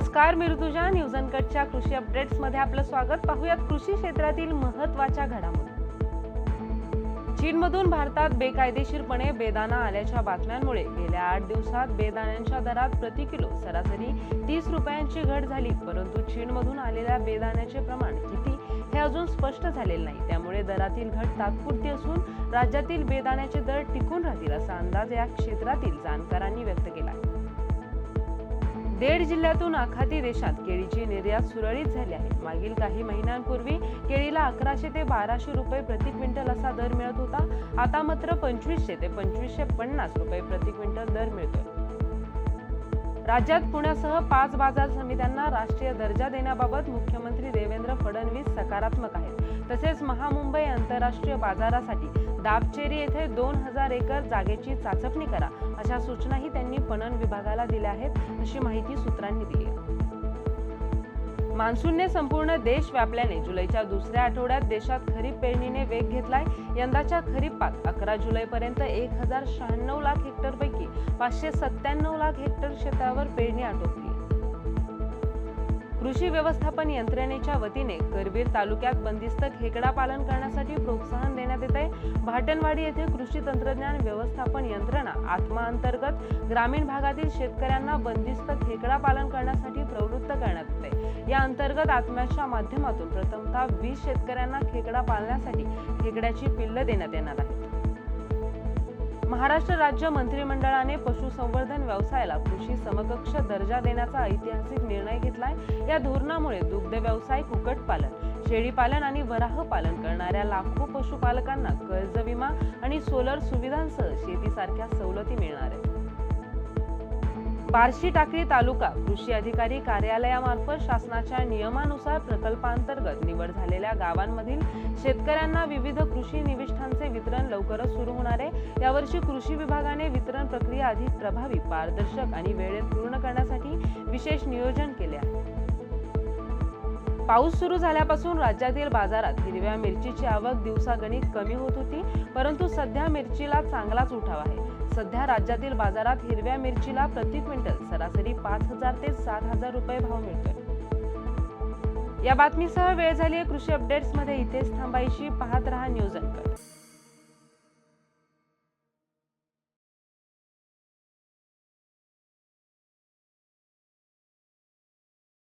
नमस्कार मी ऋतुजा. न्यूज अनकटच्या कृषी अपडेट्समध्ये आपलं स्वागत. पाहूयात कृषी क्षेत्रातील महत्त्वाच्या घडामोडी. चीनमधून भारतात बेकायदेशीरपणे बेदाना आल्याच्या बातम्यांमुळे गेल्या आठ दिवसात बेदाण्यांच्या दरात प्रति किलो सरासरी तीस रुपयांची घट झाली. परंतु चीनमधून आलेल्या बेदाण्याचे प्रमाण किती हे अजून स्पष्ट झालेले नाही. त्यामुळे दरातील घट तात्पुरती असून राज्यातील बेदाण्याचे दर टिकून राहतील असा अंदाज या क्षेत्रातील जाणकारांनी व्यक्त केला आहे देड जिल्ह्यातून आखाती देशात केळीची निर्यात सुरळीत झाली आहे. मागील काही महिन्यांपूर्वी केळीला अकराशे ते बाराशे रुपये प्रति क्विंटल असा दर मिळत होता. आता मात्र पंचवीसशे ते पंचवीसशे पन्नास रुपये प्रति क्विंटल दर मिळतोय. राज्यात पुण्यासह पाच बाजार समित्यांना राष्ट्रीय दर्जा देण्याबाबत मुख्यमंत्री देवेंद्र फडणवीस सकारात्मक आहेत. तसेच महामुंबई आंतरराष्ट्रीय बाजारासाठी दाबचेरी येथे दोन हजार एकर जागेची चाचपणी करा. अशा सूचनाही त्यांनी पणन विभागाला दिल्या आहेत अशी माहिती सूत्रांनी दिली. आहे मान्सूनने संपूर्ण देश व्यापल्याने जुलैच्या दुसऱ्या आठवड्यात देशात खरीप पेरणीने वेग घेतलाय. यंदाच्या खरीपात अकरा जुलैपर्यंत एक हजार शहाण्णव लाख हेक्टरपैकी पाचशे सत्त्याण्णव लाख हेक्टर क्षेत्रावर पेरणी आटोपली. कृषी व्यवस्थापन यंत्रणेच्या वतीने करवीर तालुक्यात बंदिस्त खेकडा पालन करण्यासाठी प्रोत्साहन देण्यात येत आहे. भाटणवाडी येथे कृषी तंत्रज्ञान व्यवस्थापन यंत्रणा आत्मा अंतर्गत ग्रामीण भागातील शेतकऱ्यांना बंदिस्त खेकडा पालन करण्यासाठी प्रवृत्त करण्यात येते या अंतर्गत आत्म्याच्या माध्यमातून प्रथमतः वीस शेतकऱ्यांना खेकडा पालण्यासाठी खेकड्याची पिल्ल देण्यात येणार आहेत. महाराष्ट्र राज्य मंत्रिमंडळाने पशुसंवर्धन व्यवसायाला कृषी समकक्ष दर्जा देण्याचा ऐतिहासिक निर्णय घेतलाय. या धोरणामुळे दुग्ध व्यवसाय कुक्कुटपालन शेळीपालन आणि वराह पालन करणाऱ्या लाखो पशुपालकांना कर्ज विमा आणि सोलर सुविधांसह शेतीसारख्या सवलती मिळणार आहेत. बार्शी टाकळी तालुका कृषी अधिकारी कार्यालयामार्फत शासनाच्या नियमानुसार प्रकल्पांतर्गत निवड झालेल्या गावांमधील शेतकऱ्यांना विविध कृषी निविष्ठांचे वितरण लवकरच सुरू होणार आहे. यावर्षी कृषी विभागाने वितरण प्रक्रिया अधिक प्रभावी पारदर्शक आणि वेळेत पूर्ण करण्यासाठी विशेष नियोजन केले आहे. पाऊस सुरू झाल्यापासून राज्यातील बाजारात हिरव्या मिरचीची आवक दिवसागणिक कमी होत होती परंतु सध्या मिरचीला चांगलाच उठाव आहे. सध्या राज्यातील बाजारात हिरव्या मिरचीला प्रति क्विंटल सरासरी पाच हजार ते सात हजार रुपये भाव मिळतोय. या बातमीसह वेळ झाली आहे कृषी अपडेट्समध्ये इथेच थांबायची पाहत रहा न्यूज अंकल